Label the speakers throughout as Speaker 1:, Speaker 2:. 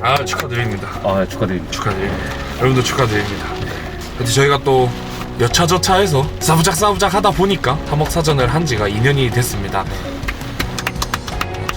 Speaker 1: 아 축하드립니다.
Speaker 2: 아 축하드립니다.
Speaker 1: 축하드립니다. 여러분도 축하드립니다. 근데 저희가 또 여차저차 해서 싸부작 싸부작 하다 보니까 탐험사전을 한 지가 2년이 됐습니다.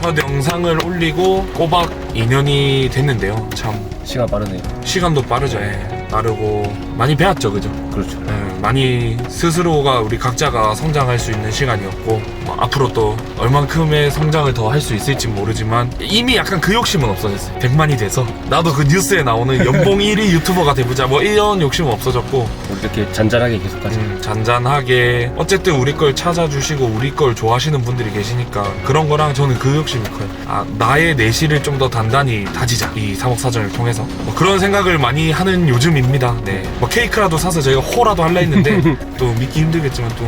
Speaker 1: 첫 영상을 올리고 꼬박 2년이 됐는데요. 참
Speaker 2: 시간 빠르네요.
Speaker 1: 시간도 빠르죠. 예. 빠르고 많이 배웠죠, 그죠?
Speaker 2: 그렇죠.
Speaker 1: 예, 많이 스스로가 우리 각자가 성장할 수 있는 시간이었고 뭐 앞으로 또 얼만큼의 성장을 더 할 수 있을지 모르지만 이미 약간 그 욕심은 없어졌어요 100만이 돼서 나도 그 뉴스에 나오는 연봉 1위 유튜버가 돼보자 뭐 이런 욕심은 없어졌고
Speaker 2: 이렇게 잔잔하게 계속하자.
Speaker 1: 음, 잔잔하게 어쨌든 우리 걸 찾아주시고 우리 걸 좋아하시는 분들이 계시니까 그런 거랑 저는 그 욕심이 커요 아 나의 내실을 좀 더 단단히 다지자 이 사목사전을 통해서 뭐 그런 생각을 많이 하는 요즘 입니다. 네 뭐 케이크라도 사서 저희가 호라도 할라 했는데 또 믿기 힘들겠지만 또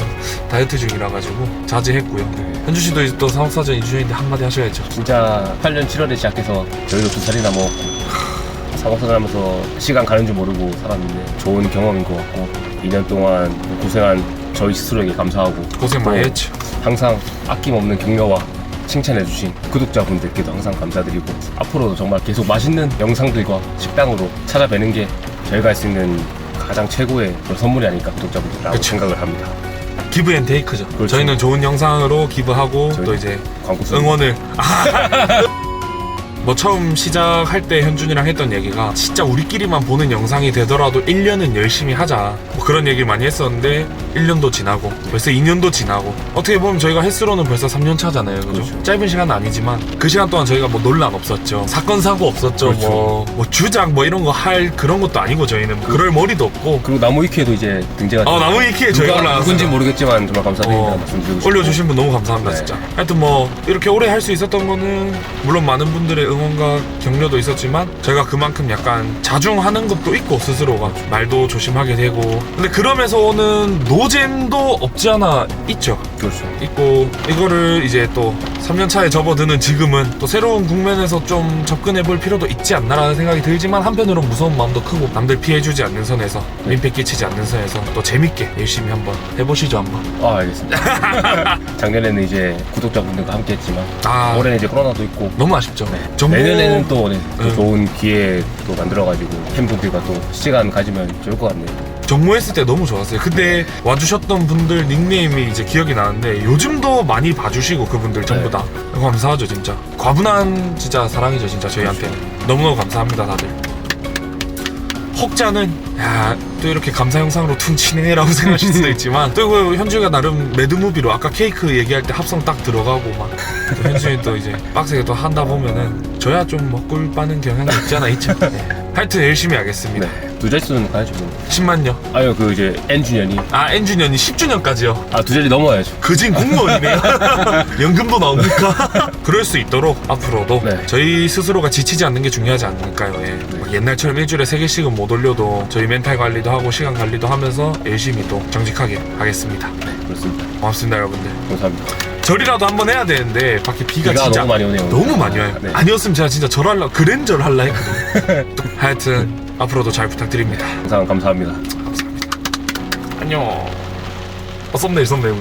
Speaker 1: 다이어트 중이라 가지고 자제했고요. 현주 씨도 이제 또 사목사전 2주년인데 한마디 하셔야죠.
Speaker 2: 진짜 8년 7월에 시작해서 저희도 두 살이나 먹었고 사박사를 하면서 시간 가는 줄 모르고 살았는데 좋은 경험인 것 같고 2년 동안 고생한 저희 스스로에게 감사하고
Speaker 1: 고생 많이
Speaker 2: 또
Speaker 1: 했죠.
Speaker 2: 항상 아낌없는 격려와 칭찬해주신 구독자분들께도 항상 감사드리고 앞으로도 정말 계속 맛있는 영상들과 식당으로 찾아뵈는 게 저희가 할 수 있는 가장 최고의 그런 선물이 아닐까 구독자분들이라고
Speaker 1: 그쵸.
Speaker 2: 생각을 합니다.
Speaker 1: 기브 앤 테이크죠
Speaker 2: 그렇죠.
Speaker 1: 저희는 좋은 영상으로 기부하고 또
Speaker 2: 저희는
Speaker 1: 이제
Speaker 2: 광고
Speaker 1: 응원을 뭐 처음 시작할 때 현준이랑 했던 얘기가 진짜 우리끼리만 보는 영상이 되더라도 1년은 열심히 하자 뭐 그런 얘기를 많이 했었는데 1년도 지나고 벌써 2년도 지나고 어떻게 보면 저희가 횟수로는 벌써 3년 차잖아요 그죠?
Speaker 2: 그렇죠.
Speaker 1: 짧은 시간은 아니지만 그 시간 동안 저희가 뭐 논란 없었죠 사건 사고 없었죠
Speaker 2: 그렇죠.
Speaker 1: 뭐, 뭐 주작 뭐 이런 거 할 그런 것도 아니고 저희는 뭐 그럴 머리도 없고
Speaker 2: 그리고 나무 위키에도 이제 등재가
Speaker 1: 어 나무 위키에 저희
Speaker 2: 누가
Speaker 1: 올라왔어요
Speaker 2: 누군지 모르겠지만 정말 감사드립니다.
Speaker 1: 어,
Speaker 2: 말씀드리고 싶고.
Speaker 1: 올려주신 분 너무 감사합니다
Speaker 2: 네.
Speaker 1: 진짜 하여튼 뭐 이렇게 오래 할 수 있었던 거는 물론 많은 분들의 응원과 격려도 있었지만 저희가 그만큼 약간 자중하는 것도 있고 스스로가 말도 조심하게 되고 근데 그러면서 오는 노 잼도 없지 않아 있죠
Speaker 2: 그렇죠.
Speaker 1: 있고 이거를 이제 또 3년 차에 접어드는 지금은 또 새로운 국면에서 좀 접근해 볼 필요도 있지 않나라는 생각이 들지만 한편으로 무서운 마음도 크고 남들 피해주지 않는 선에서 민폐 끼치지 않는 선에서 또 재밌게 열심히 한번 해보시죠 한번
Speaker 2: 아 알겠습니다. 작년에는 이제 구독자분들과 함께했지만
Speaker 1: 아
Speaker 2: 올해는 이제 코로나도 있고
Speaker 1: 너무 아쉽죠
Speaker 2: 네.
Speaker 1: 정보-
Speaker 2: 내년에는 또, 네, 또
Speaker 1: 네.
Speaker 2: 좋은 기회 또 만들어가지고 팬분들과 또 시간 가지면 좋을 것 같네요.
Speaker 1: 정모했을 때 너무 좋았어요. 근데 와주셨던 분들 닉네임이 이제 기억이 나는데 요즘도 많이 봐주시고 그분들 전부
Speaker 2: 네.
Speaker 1: 다 감사하죠 진짜. 과분한 진짜 사랑이죠 진짜 저희한테는. 너무너무 감사합니다 다들. 혹자는 야 또 이렇게 감사 영상으로 퉁치네라고 생각하실 수도 있지만 또 이거 현주가 나름 매드무비로 아까 케이크 얘기할 때 합성 딱 들어가고 막 또 현준이 또 이제 빡세게 또 한다 보면은 저야 좀 먹골 빠는 경향이 있지 않아 있죠. 네. 하여튼 열심히 하겠습니다.
Speaker 2: 네. 두 자릿수는 가야죠. 뭐.
Speaker 1: 10만요.
Speaker 2: 아유 그 이제 N 주년이
Speaker 1: 아 N주년이 10주년까지요.
Speaker 2: 아두 자리 넘어야죠.
Speaker 1: 그진 공무원이네요. 연금도 나옵니까? 그럴 수 있도록 앞으로도
Speaker 2: 네.
Speaker 1: 저희 스스로가 지치지 않는 게 중요하지 않을까요? 예. 막 옛날처럼 일주일에 3개씩은 못 올려도 저희 멘탈 관리도 하고 시간 관리도 하면서 열심히 또 정직하게 하겠습니다.
Speaker 2: 그렇습니다.
Speaker 1: 고맙습니다, 여러분들.
Speaker 2: 감사합니다.
Speaker 1: 절이라도 한번 해야 되는데 밖에 비가,
Speaker 2: 비가
Speaker 1: 진짜
Speaker 2: 너무 많이 오네요.
Speaker 1: 너무 많이 와요.
Speaker 2: 네.
Speaker 1: 아니었으면 제가 진짜 절 할라 그랜절 할라 했거든요. 하여튼 앞으로도 잘 부탁드립니다.
Speaker 2: 항상 감사합니다.
Speaker 1: 안녕. 어, 썸네일 썸네일.